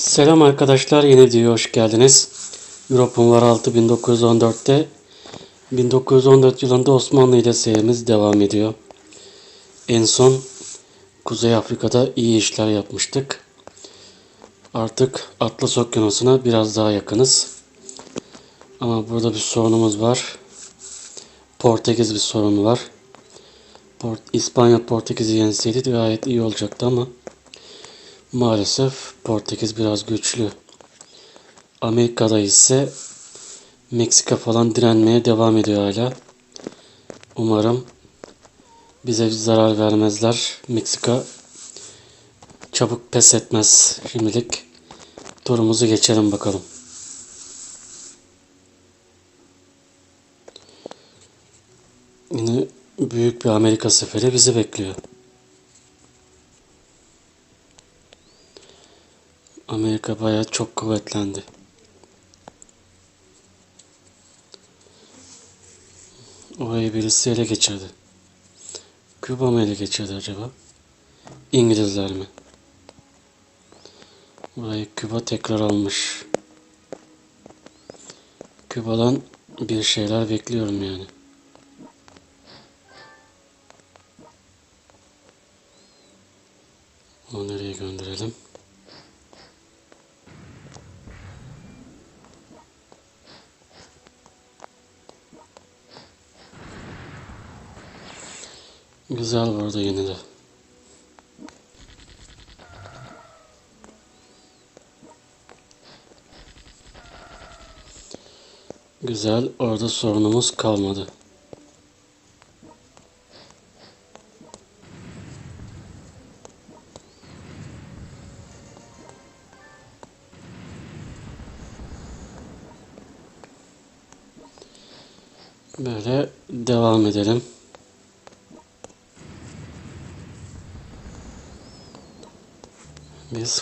Selam arkadaşlar yeni videoya hoş geldiniz. Europ'un var 6 1914'te 1914 yılında Osmanlı ile serimiz devam ediyor. En son Kuzey Afrika'da iyi işler yapmıştık. Artık Atlas Okyanusu'na biraz daha yakınız. Ama burada bir sorunumuz var. Portekiz bir sorunu var. Port İspanya Portekiz'i yenseydi gayet iyi olacaktı ama Maalesef Portekiz biraz güçlü. Amerika'da ise Meksika falan direnmeye devam ediyor hala. Umarım bize zarar vermezler. Meksika çabuk pes etmez. Şimdilik turumuzu geçelim bakalım. Yine büyük bir Amerika seferi bizi bekliyor. Amerika bayağı çok kuvvetlendi. Orayı birisi ele geçirdi. Küba mı ele geçirdi acaba? İngilizler mi? Burayı Küba tekrar almış. Küba'dan bir şeyler bekliyorum yani. Onu nereye gönderelim? Güzel burada yine de. Güzel orada sorunumuz kalmadı.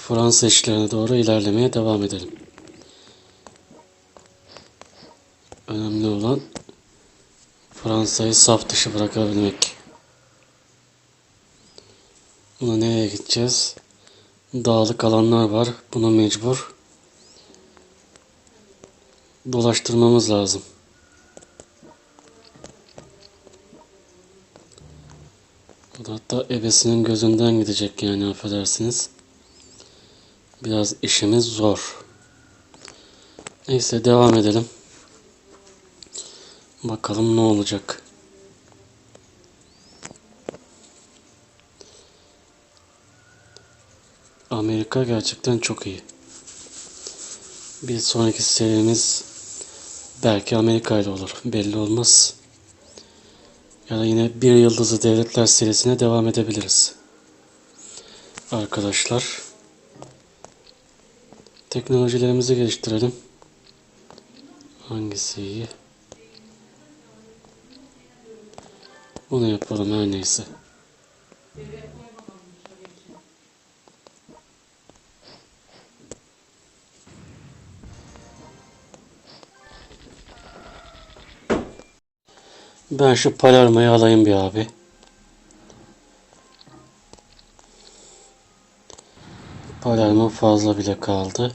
Fransa işlerine doğru ilerlemeye devam edelim. Önemli olan Fransa'yı saf dışı bırakabilmek. Buna nereye gideceğiz? Dağlık alanlar var. Buna mecbur dolaştırmamız lazım. Bu da hatta ebesinin gözünden gidecek yani affedersiniz. Biraz işimiz zor. Neyse devam edelim. Bakalım ne olacak. Amerika gerçekten çok iyi. Bir sonraki serimiz belki Amerika ile olur. Belli olmaz. Ya da yine bir yıldızlı devletler serisine devam edebiliriz. Arkadaşlar. Teknolojilerimizi geliştirelim. Hangisi iyi? Bunu yapalım her neyse. Ben şu Palermo'yu alayım bir abi. Palermo fazla bile kaldı.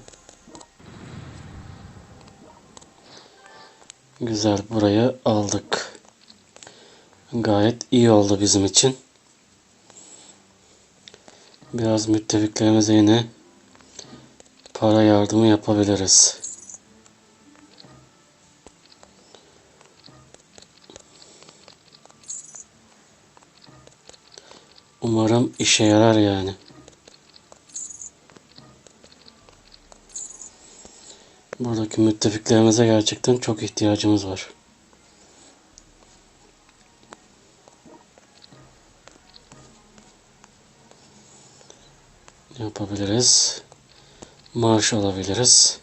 Güzel burayı aldık. Gayet iyi oldu bizim için. Biraz müttefiklerimize yine para yardımı yapabiliriz. Umarım işe yarar yani. Buradaki müttefiklerimize gerçekten çok ihtiyacımız var. Yapabiliriz. Maaş alabiliriz.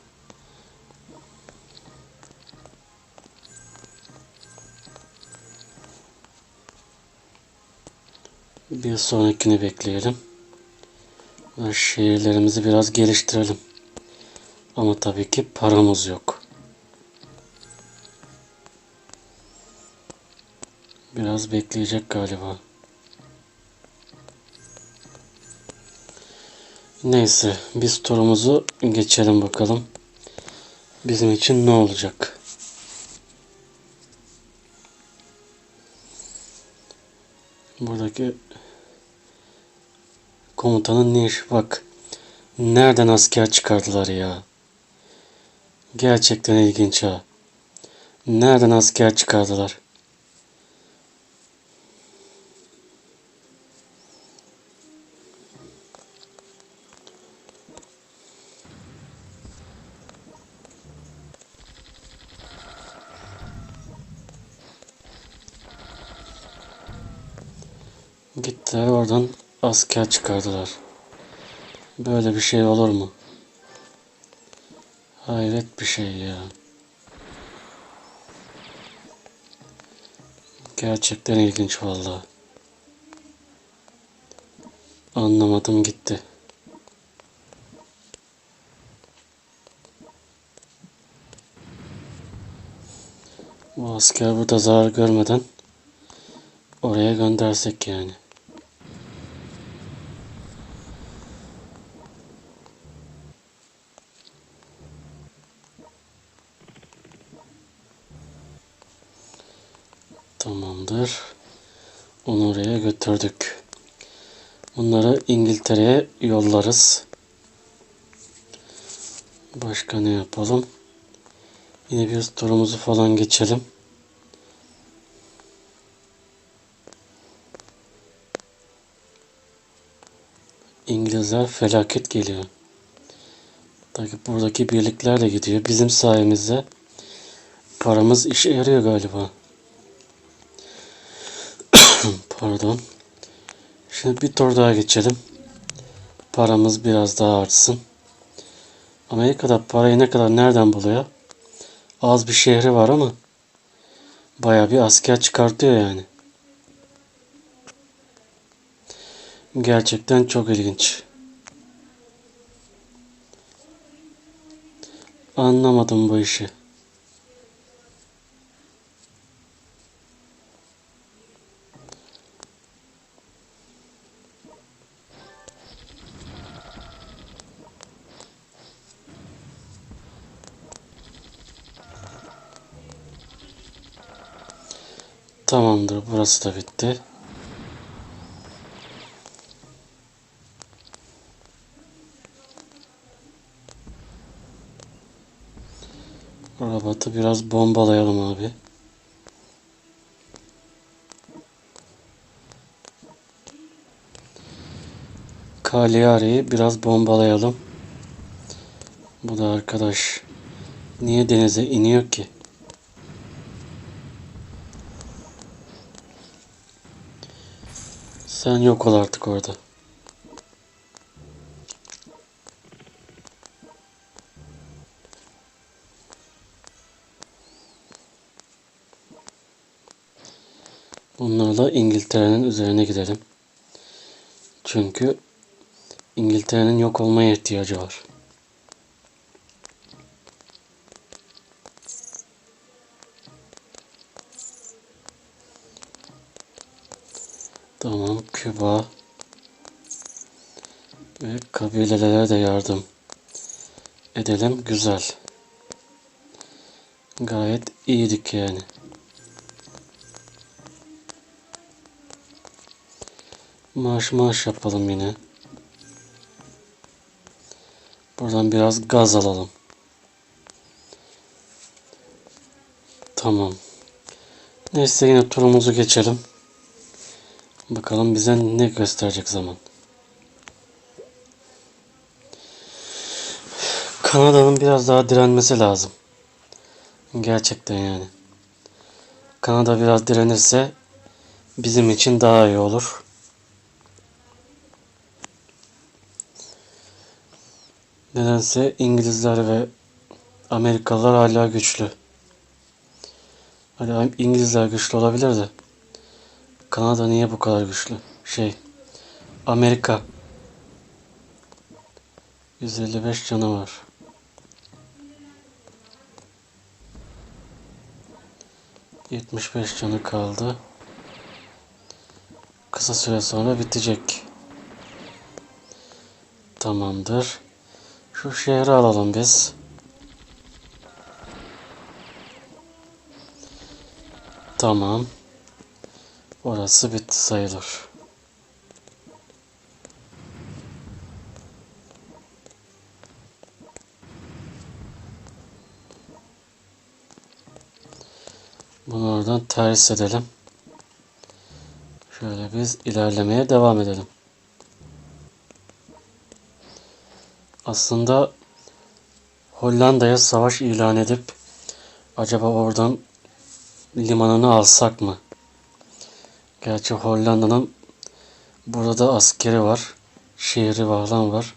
Bir sonrakini bekleyelim. Şehirlerimizi biraz geliştirelim. Ama tabii ki paramız yok. Biraz bekleyecek galiba. Neyse biz turumuzu geçelim bakalım. Bizim için ne olacak? Buradaki komutanın ne işi bak. Nereden asker çıkardılar ya? Gerçekten ilginç ha. Nereden asker çıkardılar? Gittiler oradan asker çıkardılar. Böyle bir şey olur mu? Hayret bir şey ya. Gerçekten ilginç vallahi. Anlamadım gitti. Bu asker burada zarar görmeden oraya göndersek yani. Tamamdır. Onu oraya götürdük. Bunları İngiltere'ye yollarız. Başka ne yapalım? Yine bir turumuzu falan geçelim. İngilizler felaket geliyor. Tabii buradaki birlikler de gidiyor. Bizim sayemizde paramız işe yarıyor galiba. Pardon. Şimdi bir tur daha geçelim. Paramız biraz daha artsın. Amerika'da parayı ne kadar nereden buluyor? Az bir şehri var ama baya bir asker çıkartıyor yani. Gerçekten çok ilginç. Anlamadım bu işi. Tamamdır. Burası da bitti. Rabat'ı biraz bombalayalım abi. Cagliari'yi biraz bombalayalım. Bu da arkadaş niye denize iniyor ki? Sen yok ol artık orada. Bunlarla İngiltere'nin üzerine gidelim. Çünkü İngiltere'nin yok olmaya ihtiyacı var. Küba ve kabilelere de yardım edelim. Güzel. Gayet iyiydik yani. Maaş maaş yapalım yine. Buradan biraz gaz alalım. Tamam. Neyse yine turumuzu geçelim. Bakalım bize ne gösterecek zaman. Kanada'nın biraz daha direnmesi lazım. Gerçekten yani. Kanada biraz direnirse bizim için daha iyi olur. Nedense İngilizler ve Amerikalılar hala güçlü. Hani İngilizler güçlü olabilir de Kanada niye bu kadar güçlü? Şey Amerika 155 canı var. Yetmiş beş canı kaldı. Kısa süre sonra bitecek. Tamamdır. Şu şehri alalım biz. Tamam. Orası bitti sayılır. Bunu oradan ters edelim. Şöyle biz ilerlemeye devam edelim. Aslında Hollanda'ya savaş ilan edip acaba oradan limanını alsak mı? Gerçi Hollanda'nın burada da askeri var. Şehri falan var.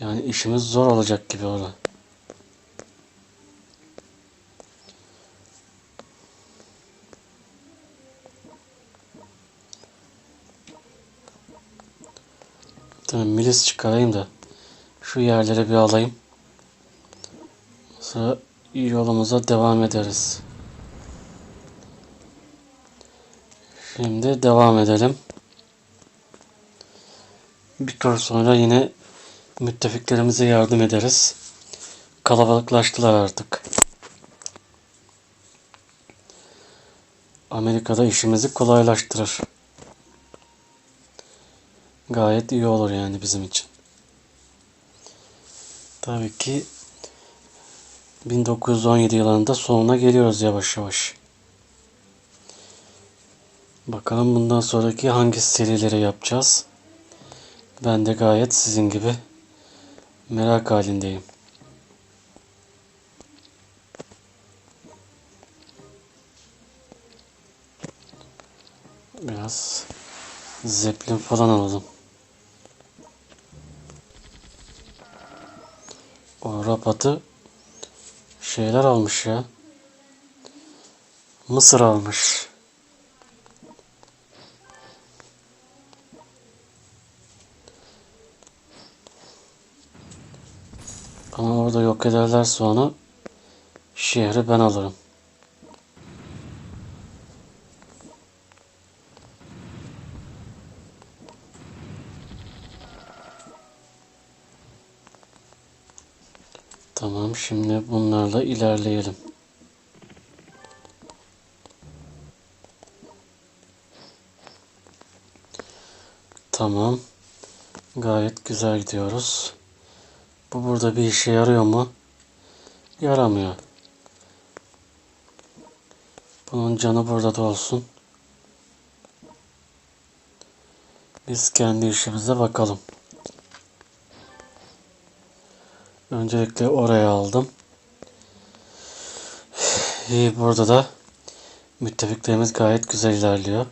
Yani işimiz zor olacak gibi orada. Tamam milis çıkarayım da şu yerleri bir alayım. Sonra yolumuza devam ederiz. Şimdi devam edelim. Bir tur sonra yine müttefiklerimize yardım ederiz. Kalabalıklaştılar artık. Amerika'da işimizi kolaylaştırır. Gayet iyi olur yani bizim için. Tabii ki 1917 yılında sonuna geliyoruz yavaş yavaş. Bakalım bundan sonraki hangi serileri yapacağız. Ben de gayet sizin gibi merak halindeyim. Biraz zeplin falan alalım. O rapatı şeyler almış ya. Mısır almış. Yok ederlerse onu şehri ben alırım. Tamam şimdi bunlarla ilerleyelim. Tamam. Gayet güzel gidiyoruz. Bu burada bir işe yarıyor mu? Yaramıyor. Bunun canı burada da olsun. Biz kendi işimize bakalım. Öncelikle oraya aldım. İyi burada da müttefiklerimiz gayet güzel ilerliyor.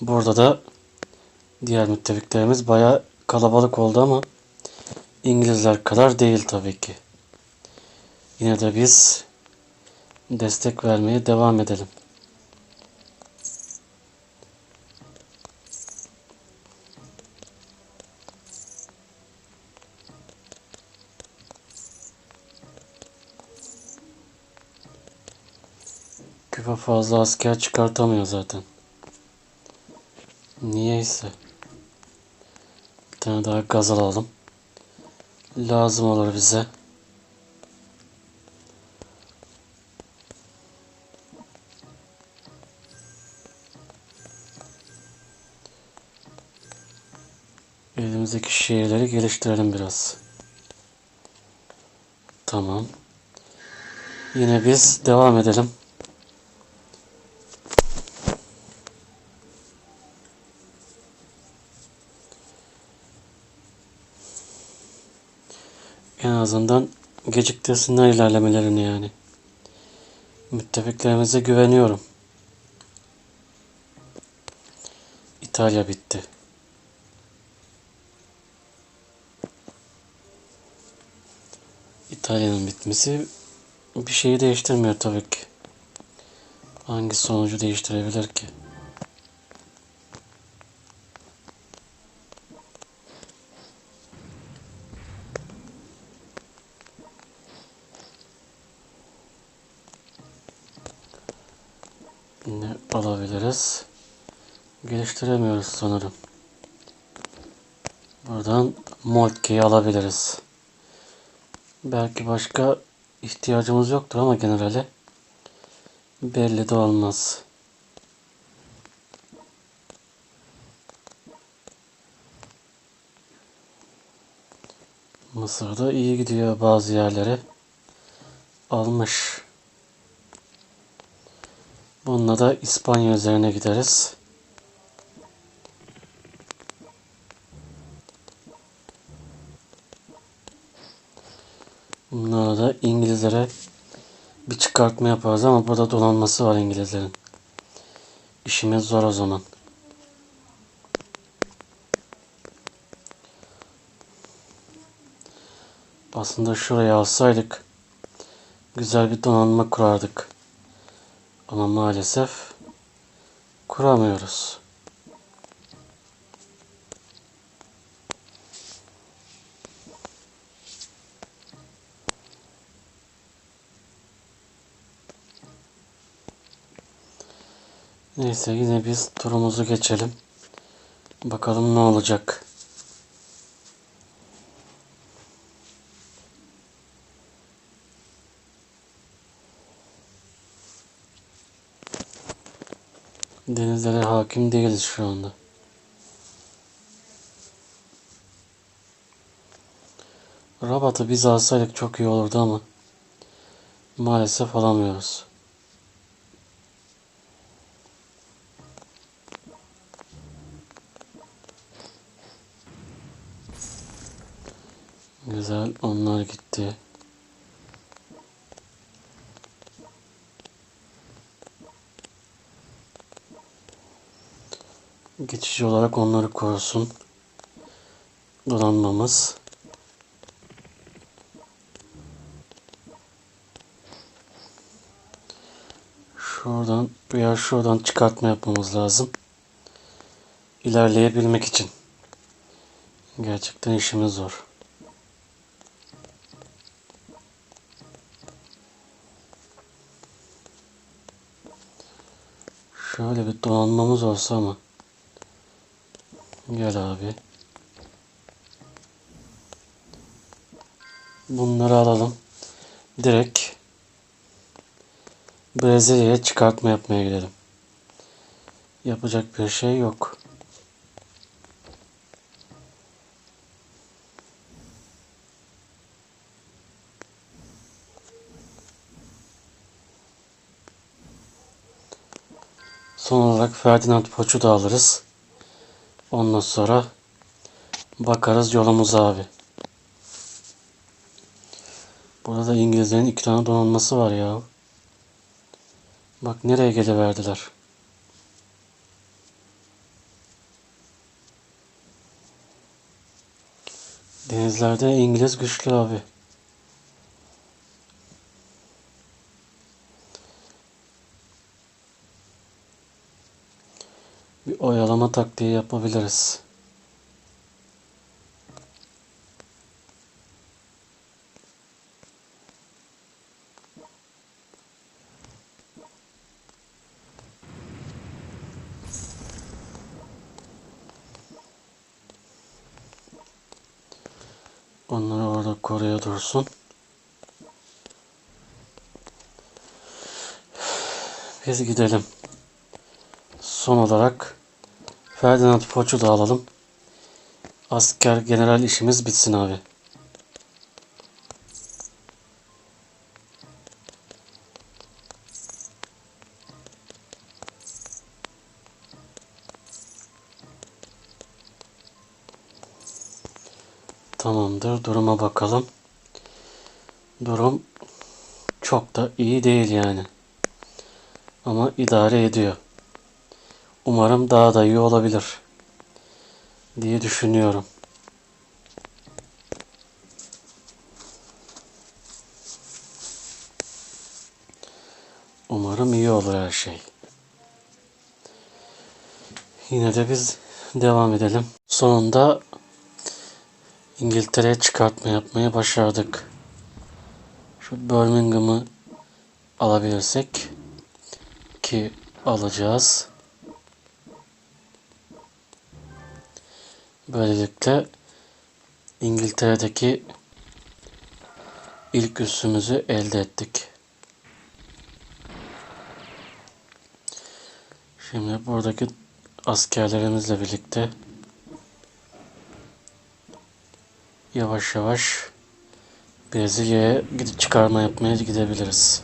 Burada da diğer müttefiklerimiz baya kalabalık oldu ama İngilizler kadar değil tabii ki. Yine de biz destek vermeye devam edelim. Küba fazla asker çıkartamıyor zaten. Niyeyse. Bir tane daha gaz alalım. Lazım olur bize. Elimizdeki şeyleri geliştirelim biraz. Tamam. Yine biz devam edelim. En azından geciktirsinler ilerlemelerini yani. Müttefiklerimize güveniyorum. İtalya bitti. İtalya'nın bitmesi bir şeyi değiştirmiyor tabii ki. Hangi sonucu değiştirebilir ki? Ne alabiliriz? Geliştiremiyoruz sanırım. Burada Buradan Moltke'yi alabiliriz. Belki başka ihtiyacımız yoktur ama generale belli de olmaz. Mısır'da iyi gidiyor bazı yerlere. Almış. Bununla da İspanya üzerine gideriz. Bunlara da İngilizlere bir çıkartma yaparız ama burada donanması var İngilizlerin. İşimiz zor o zaman. Aslında şuraya alsaydık güzel bir donanma kurardık. Ama maalesef kuramıyoruz. Neyse yine biz turumuzu geçelim. Bakalım ne olacak. Denizlere hakim değiliz şu anda. Rabat'ı biz alsaydık çok iyi olurdu ama maalesef alamıyoruz. Güzel onlar gitti. Geçici olarak onları korusun. Donanmamız. Şuradan veya şuradan çıkartma yapmamız lazım. İlerleyebilmek için. Gerçekten işimiz zor. Şöyle bir donanmamız olsa ama. Gel abi. Bunları alalım. Direkt Brezilya'ya çıkartma yapmaya gidelim. Yapacak bir şey yok. Son olarak Ferdinand Poç'u da alırız. Ondan sonra bakarız yolumuza abi. Burada da İngilizlerin iki tane donanması var ya. Bak nereye geliverdiler. Denizlerde İngiliz güçlü abi. Bir oyalama taktiği yapabiliriz. Onları orada koruya dursun. Biz gidelim. Son olarak Ferdinand Foç'u da alalım. Asker general işimiz bitsin abi. Tamamdır. Duruma bakalım. Durum çok da iyi değil yani. Ama idare ediyor. Umarım daha da iyi olabilir diye düşünüyorum. Umarım iyi olur her şey. Yine de biz devam edelim. Sonunda İngiltere'ye çıkartma yapmayı başardık. Şu Birmingham'ı alabilirsek ki alacağız. Böylelikle İngiltere'deki ilk üssümüzü elde ettik. Şimdi buradaki askerlerimizle birlikte yavaş yavaş Brezilya'ya çıkarma yapmaya gidebiliriz.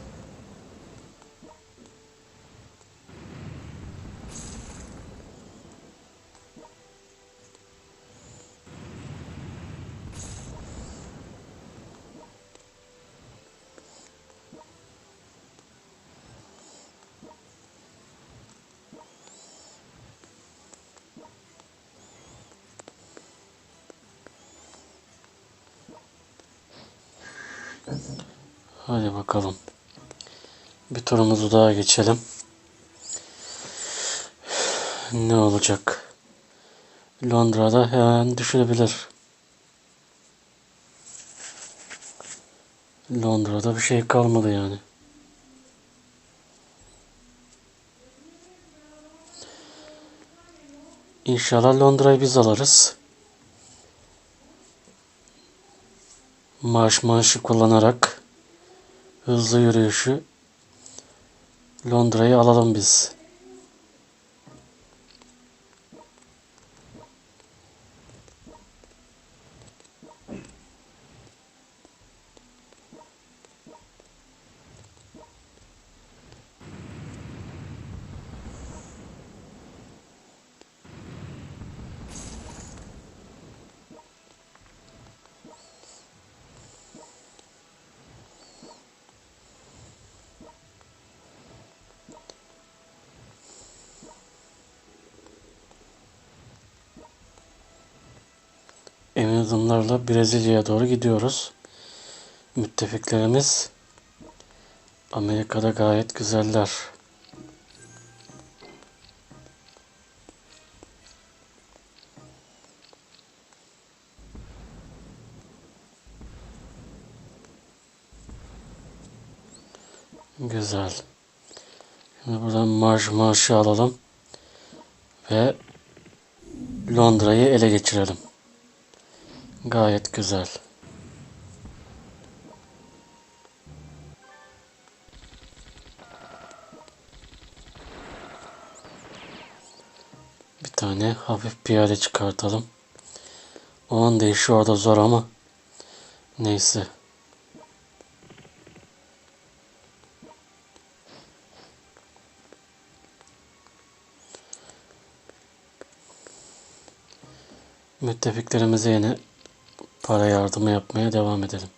Hadi bakalım. Bir turumuzu daha geçelim. Ne olacak? Londra'da hemen düşülebilir. Londra'da bir şey kalmadı yani. İnşallah Londra'yı biz alırız. Marş marşı kullanarak hızlı yürüyüşü Londra'yı alalım biz. Adımlarla Brezilya'ya doğru gidiyoruz. Müttefiklerimiz Amerika'da gayet güzeller. Güzel. Şimdi buradan marş marşı alalım ve Londra'yı ele geçirelim. Gayet güzel. Bir tane hafif piyade çıkartalım. Onun da işi orada zor ama neyse. Müttefiklerimize yine para yardımı yapmaya devam edelim.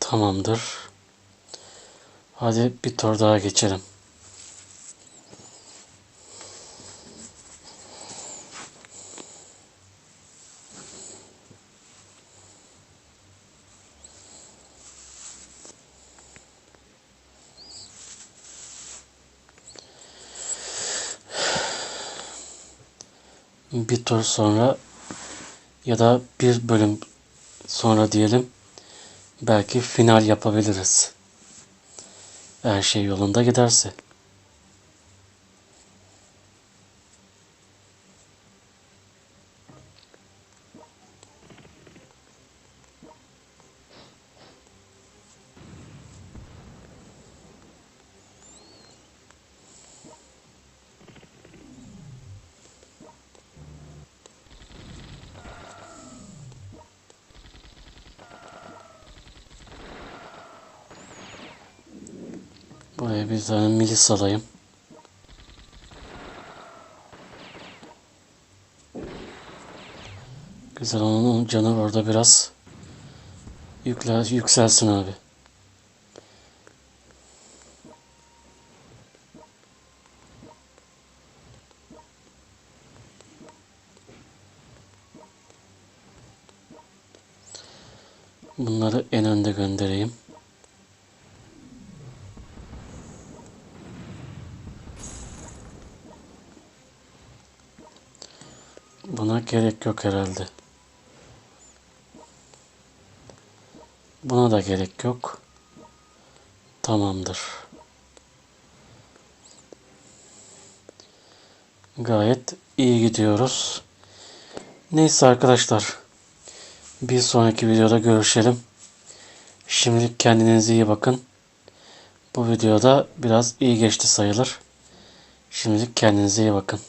Tamamdır. Hadi bir tur daha geçelim. Bir tur sonra ya da bir bölüm sonra diyelim belki final yapabiliriz. Her şey yolunda giderse. Buraya bir milis alayım. Güzel onun canı orada biraz yükle, yükselsin abi. Bunları en önde göndereyim. gerek yok herhalde. Buna da gerek yok. Tamamdır. Gayet iyi gidiyoruz. Neyse arkadaşlar. Bir sonraki videoda görüşelim. Şimdilik kendinize iyi bakın. Bu videoda biraz iyi geçti sayılır. Şimdilik kendinize iyi bakın.